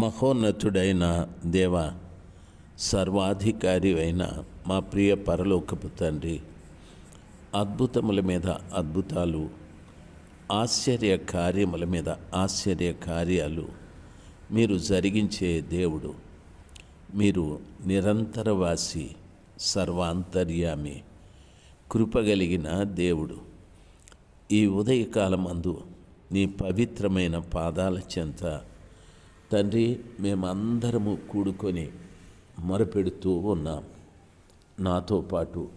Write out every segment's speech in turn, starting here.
మహోన్నతుడైన దేవ సర్వాధికారి అయిన మా ప్రియ పరలోకపు తండ్రి అద్భుతముల మీద అద్భుతాలు ఆశ్చర్య కార్యముల మీద ఆశ్చర్య కార్యాలు మీరు జరిగించే దేవుడు. మీరు నిరంతరవాసి సర్వాంతర్యామి కృపగలిగిన దేవుడు. ఈ ఉదయకాలమందు నీ పవిత్రమైన పాదాల చెంత తండ్రి మేమందరము కూడుకొని మొరపెడుతూ ఉన్నాం. నాతో పాటు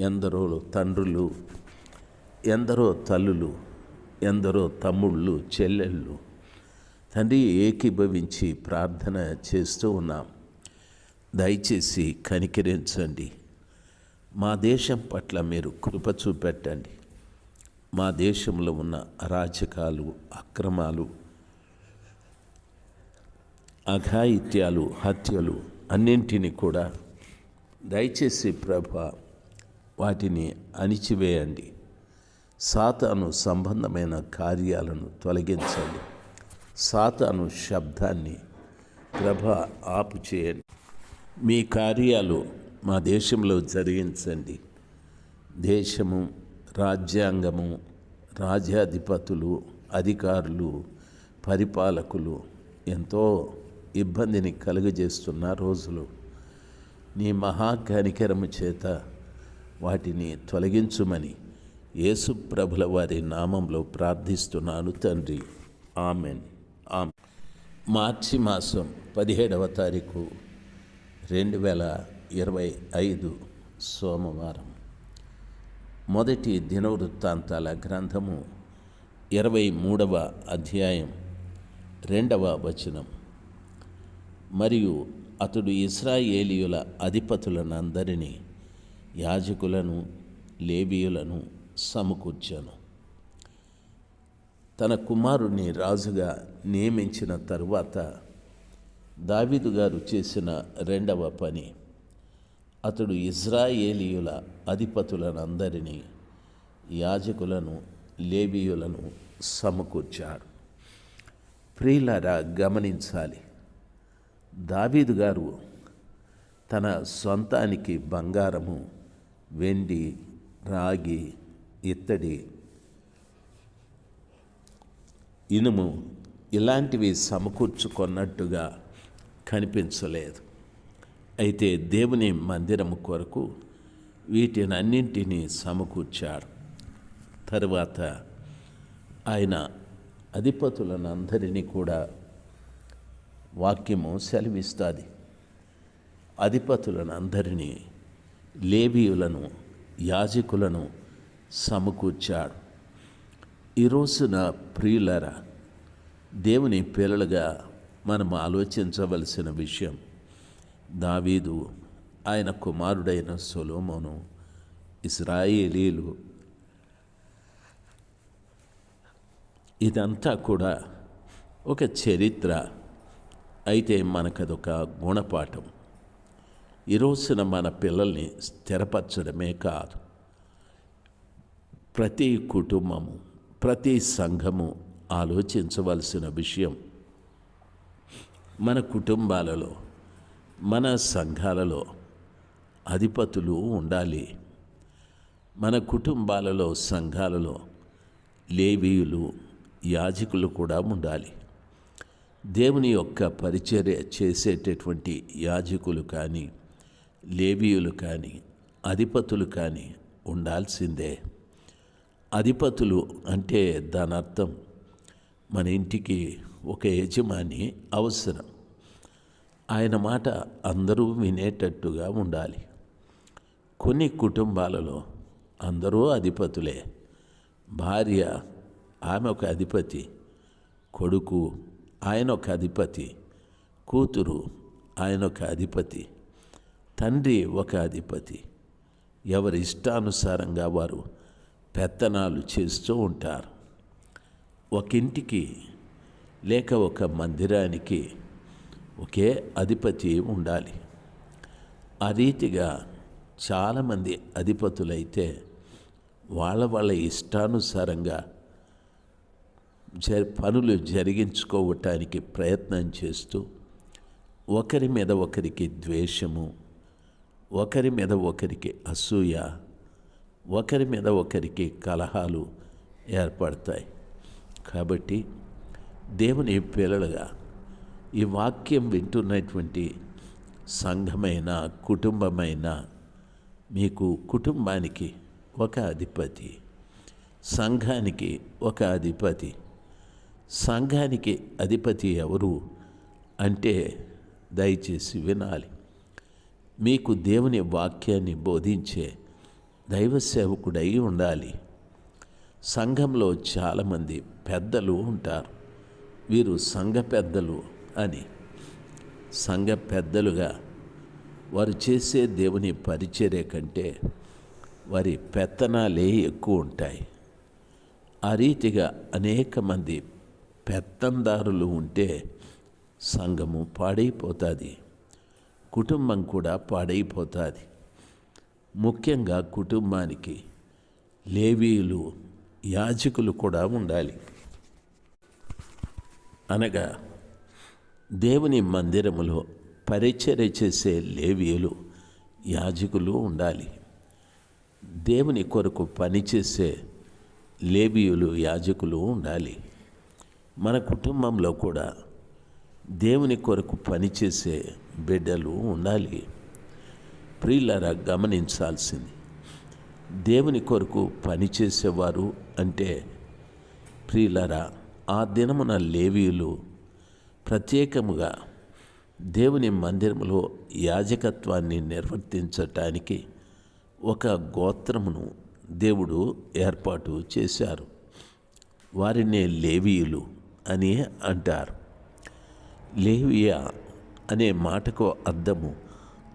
ఎందరో తండ్రులు ఎందరో తల్లులు ఎందరో తమ్ముళ్ళు చెల్లెళ్ళు తండ్రి ఏకీభవించి ప్రార్థన చేస్తూ ఉన్నాం. దయచేసి కనికరించండి. మా దేశం పట్ల మీరు కృప చూపెట్టండి. మా దేశంలో ఉన్న అరాచకాలు అక్రమాలు అఘాయిత్యాలు హత్యలు అన్నింటినీ కూడా దయచేసి ప్రభ వాటిని అణిచివేయండి. సాతాను సంబంధమైన కార్యాలను తొలగించండి. సాతాను శబ్దాన్ని ప్రభ ఆపు చేయండి. మీ కార్యాలు మా దేశంలో జరిగించండి. దేశము రాజ్యాంగము రాజ్యాధిపతులు అధికారులు పరిపాలకులు ఎంతో ఇబ్బందిని కలుగజేస్తున్న రోజులు. నీ మహాకనికరము చేత వాటిని తొలగించుమని యేసు ప్రభుల వారి నామంలో ప్రార్థిస్తున్నాను తండ్రి. ఆమెన్. ఆమె మార్చి మాసం పదిహేడవ తారీఖు రెండు వేల ఇరవై ఐదు సోమవారం. మొదటి దినవృత్తాంతాల గ్రంథము ఇరవై మూడవ అధ్యాయం రెండవ వచనం. మరియు అతడు ఇస్రాయేలీయుల అధిపతులనందరినీ యాజకులను లేబియులను సమకూర్చాను. తన కుమారుణ్ణి రాజుగా నియమించిన తరువాత దావిదు గారు చేసిన రెండవ పని అతడు ఇజ్రాయేలీయుల అధిపతులనందరినీ యాజకులను లేబియులను సమకూర్చాడు. ప్రియులారా గమనించాలి. దావీదు గారు తన సొంతానికి బంగారము వెండి రాగి ఇత్తడి ఇనుము ఇలాంటివి సమకూర్చుకున్నట్టుగా కనిపించలేదు. అయితే దేవుని మందిరము కొరకు వీటినన్నింటినీ సమకూర్చాడు తరువాత ఆయన అధిపతులనందరినీ కూడా వాక్యము సెలవిస్తుంది. అధిపతులనందరినీ లేవీయులను యాజకులను సమకూర్చాడు. ఈ రోజున ప్రియులరా దేవుని పిల్లలుగా మనం ఆలోచించవలసిన విషయం దావీదు ఆయన కుమారుడైన సొలోమోను ఇస్రాయేలీలు ఇదంతా కూడా ఒక చరిత్ర అయితే మనకదొక గుణపాఠం. ఈ రోజున మన పిల్లల్ని స్థిరపరచడమే కాదు. ప్రతి కుటుంబము ప్రతి సంఘము ఆలోచించవలసిన విషయం మన కుటుంబాలలో మన సంఘాలలో అధిపతులు ఉండాలి. మన కుటుంబాలలో సంఘాలలో లేవీయులు యాజకులు కూడా ఉండాలి. దేవుని యొక్క పరిచర్య చేసేటటువంటి యాజకులు కానీ లేవీయులు కానీ అధిపతులు కానీ ఉండాల్సిందే. అధిపతులు అంటే దాని అర్థం మన ఇంటికి ఒక యజమాని అవసరం. ఆయన మాట అందరూ వినేటట్టుగా ఉండాలి. కొన్ని కుటుంబాలలో అందరూ అధిపతులే. భార్య ఆమె ఒక అధిపతి కొడుకు ఆయన ఒక అధిపతి కూతురు ఆయన ఒక అధిపతి తండ్రి ఒక అధిపతి. ఎవరి ఇష్టానుసారంగా వారు పెత్తనాలు చేస్తూ ఉంటారు. ఒక ఇంటికి లేక ఒక మందిరానికి ఒకే అధిపతి ఉండాలి. ఆ రీతిగా చాలామంది అధిపతులైతే వాళ్ళ వాళ్ళ ఇష్టానుసారంగా జ పనులు జరిగించుకోవటానికి ప్రయత్నం చేస్తూ ఒకరి మీద ఒకరికి ద్వేషము ఒకరి మీద ఒకరికి అసూయ ఒకరి మీద ఒకరికి కలహాలు ఏర్పడతాయి. కాబట్టి దేవుని పిల్లలుగా ఈ వాక్యం వింటున్నటువంటి సంఘమైన కుటుంబమైన మీకు కుటుంబానికి ఒక అధిపతి సంఘానికి ఒక అధిపతి. సంఘానికి అధిపతి ఎవరు అంటే దయచేసి వినాలి. మీకు దేవుని వాక్యాన్ని బోధించే దైవ సేవకుడై ఉండాలి. సంఘంలో చాలామంది పెద్దలు ఉంటారు. వీరు సంఘ పెద్దలు అని. సంఘ పెద్దలుగా వారు చేసే దేవుని పరిచర్య కంటే వారి పెత్తనాలే ఎక్కువ ఉంటాయి. ఆ రీతిగా అనేక మంది పెత్తందారులు ఉంటే సంఘము పాడైపోతుంది. కుటుంబం కూడా పాడైపోతుంది. ముఖ్యంగా కుటుంబానికి లేవీయులు యాజకులు కూడా ఉండాలి. అనగా దేవుని మందిరములో పరిచర్య చేసే లేవీయులు యాజకులు ఉండాలి. దేవుని కొరకు పనిచేసే లేబియులు యాజకులు ఉండాలి. మన కుటుంబంలో కూడా దేవుని కొరకు పనిచేసే బిడ్డలు ఉండాలి. ప్రియులరా గమనించాల్సింది. దేవుని కొరకు పనిచేసేవారు అంటే ప్రియులరా ఆ దినమున లేవీయులు ప్రత్యేకముగా దేవుని మందిరములో యాజకత్వాన్ని నిర్వర్తించటానికి ఒక గోత్రమును దేవుడు ఏర్పాటు చేశారు. వారినే లేవీయులు. అని అంటారు. లేవియా అనే మాటకు అర్థము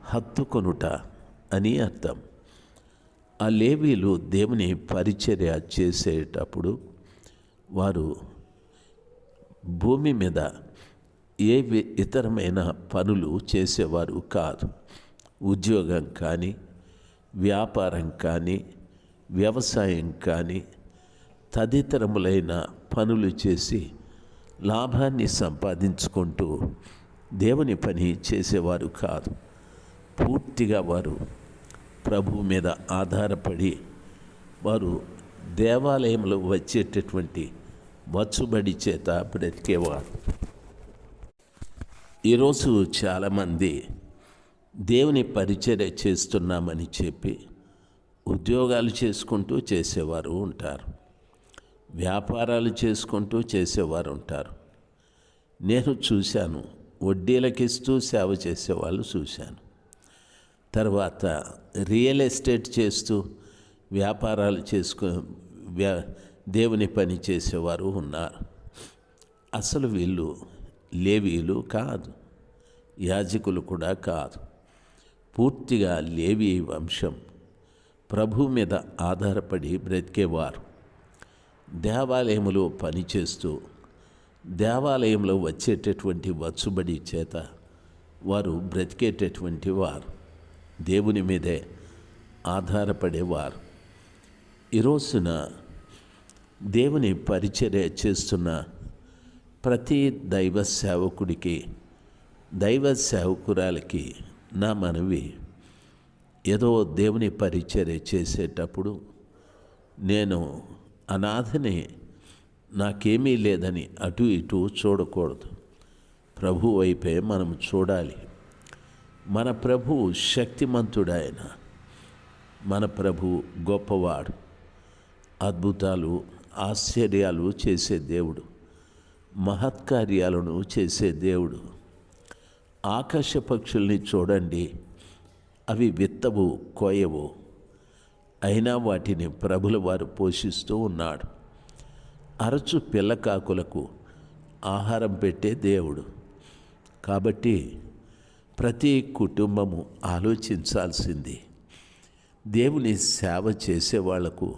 హత్తుకొనుట అని అర్థం. ఆ లేవీలు దేవుని పరిచర్య చేసేటప్పుడు వారు భూమి మీద ఏ ఇతరమైన పనులు చేసేవారు కాదు. ఉద్యోగం కానీ వ్యాపారం కానీ వ్యవసాయం కానీ తదితరములైన పనులు చేసి లాభాన్ని సంపాదించుకుంటూ దేవుని పని చేసేవారు కాదు. పూర్తిగా వారు ప్రభు మీద ఆధారపడి వారు దేవాలయంలో వచ్చేటటువంటి వచ్చుబడి చేత బ్రతికేవారు. ఈరోజు చాలామంది దేవుని పరిచర్య చేస్తున్నామని చెప్పి ఉద్యోగాలు చేసుకుంటూ చేసేవారు ఉంటారు. వ్యాపారాలు చేసుకుంటూ చేసేవారు ఉంటారు నేను చూశాను వడ్డీలకిస్తూ సేవ చేసేవాళ్ళు చూశాను. తర్వాత రియల్ ఎస్టేట్ చేస్తూ వ్యాపారాలు చేసుకు వ్యా దేవుని పని చేసేవారు ఉన్నారు. అసలు వీళ్ళు లేవీలు కాదు యాజకులు కూడా కాదు. పూర్తిగా లేవి వంశం ప్రభు మీద ఆధారపడి బ్రతికేవారు. దేవాలయములో పనిచేస్తూ దేవాలయంలో వచ్చేటటువంటి వచ్చుబడి చేత వారు బ్రతికేటటువంటి వారు. దేవుని మీదే ఆధారపడేవారు. ఈరోజున దేవుని పరిచర్య చేస్తున్న ప్రతి దైవ సేవకుడికి దైవ సేవకురాలకి నా మనవి ఏదో దేవుని పరిచర్య చేసేటప్పుడు నేను అనాథని నాకేమీ లేదని అటు ఇటు చూడకూడదు. ప్రభు వైపే మనం చూడాలి. మన ప్రభు శక్తిమంతుడాయన. మన ప్రభు గొప్పవాడు. అద్భుతాలు ఆశ్చర్యాలు చేసే దేవుడు. మహత్కార్యాలను చేసే దేవుడు. ఆకాశ పక్షుల్ని చూడండి. అవి విత్తవు కోయవు. అయినా వాటిని ప్రభుల వారు పోషిస్తూ ఉన్నాడు. అరచు పిల్లకాకులకు ఆహారం పెట్టే దేవుడు. కాబట్టి ప్రతి కుటుంబము ఆలోచించాల్సింది. దేవుని సేవ చేసే వాళ్ళకు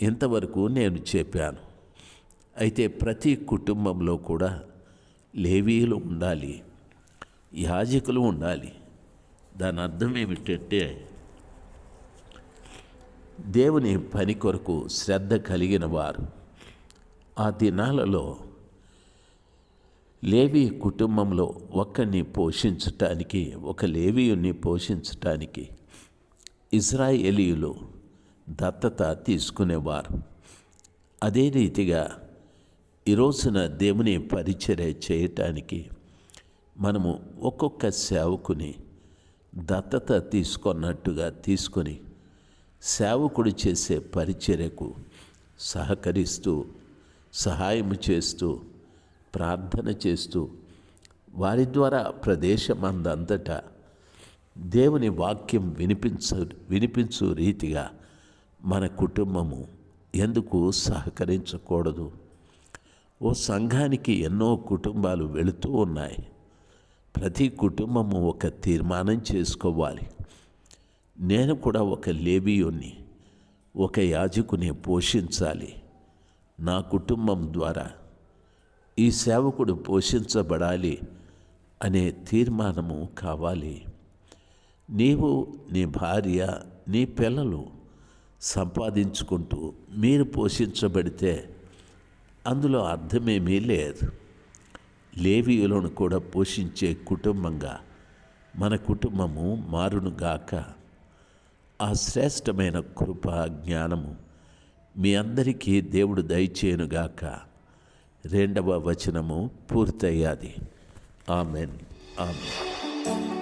ఇంతవరకు నేను చెప్పాను. అయితే ప్రతి కుటుంబంలో కూడా లేవీలు ఉండాలి యాజకులు ఉండాలి. దాని అర్థం ఏమిటంటే దేవుని పని కొరకు శ్రద్ధ కలిగిన వారు. ఆ దినాలలో లేవి కుటుంబంలో ఒక్కరిని పోషించటానికి ఒక లేవీయుని పోషించటానికి ఇజ్రాయేలీయులు దత్తత తీసుకునేవారు. అదే రీతిగా ఈ రోజున దేవుని పరిచర్య చేయటానికి మనము ఒక్కొక్క సేవకుని దత్తత తీసుకున్నట్టుగా తీసుకొని సేవకుడు చేసే పరిచర్యకు సహకరిస్తూ సహాయం చేస్తూ ప్రార్థన చేస్తూ వారి ద్వారా ప్రదేశమందంతటా దేవుని వాక్యం వినిపించ వినిపించు రీతిగా మన కుటుంబము ఎందుకు సహకరించకూడదు? ఓ సంఘానికి ఎన్నో కుటుంబాలు వెళుతూ ఉన్నాయి. ప్రతి కుటుంబము ఒక తీర్మానం చేసుకోవాలి. నేను కూడా ఒక లేబియోని ఒక యాజకుని పోషించాలి. నా కుటుంబం ద్వారా ఈ సేవకుడు పోషించబడాలి అనే తీర్మానము కావాలి. నీవు నీ భార్య నీ పిల్లలు సంపాదించుకుంటూ మీరు పోషించబడితే అందులో అర్థమేమీ లేదు లేవీయులను కూడా పోషించే కుటుంబంగా మన కుటుంబము మారునుగాక ఆ శ్రేష్టమైన కృప జ్ఞానము మీ అందరికీ దేవుడు దయచేయనుగాక. రెండవ వచనము పూర్తయ్యాది. ఆమెన్. ఆమెన్.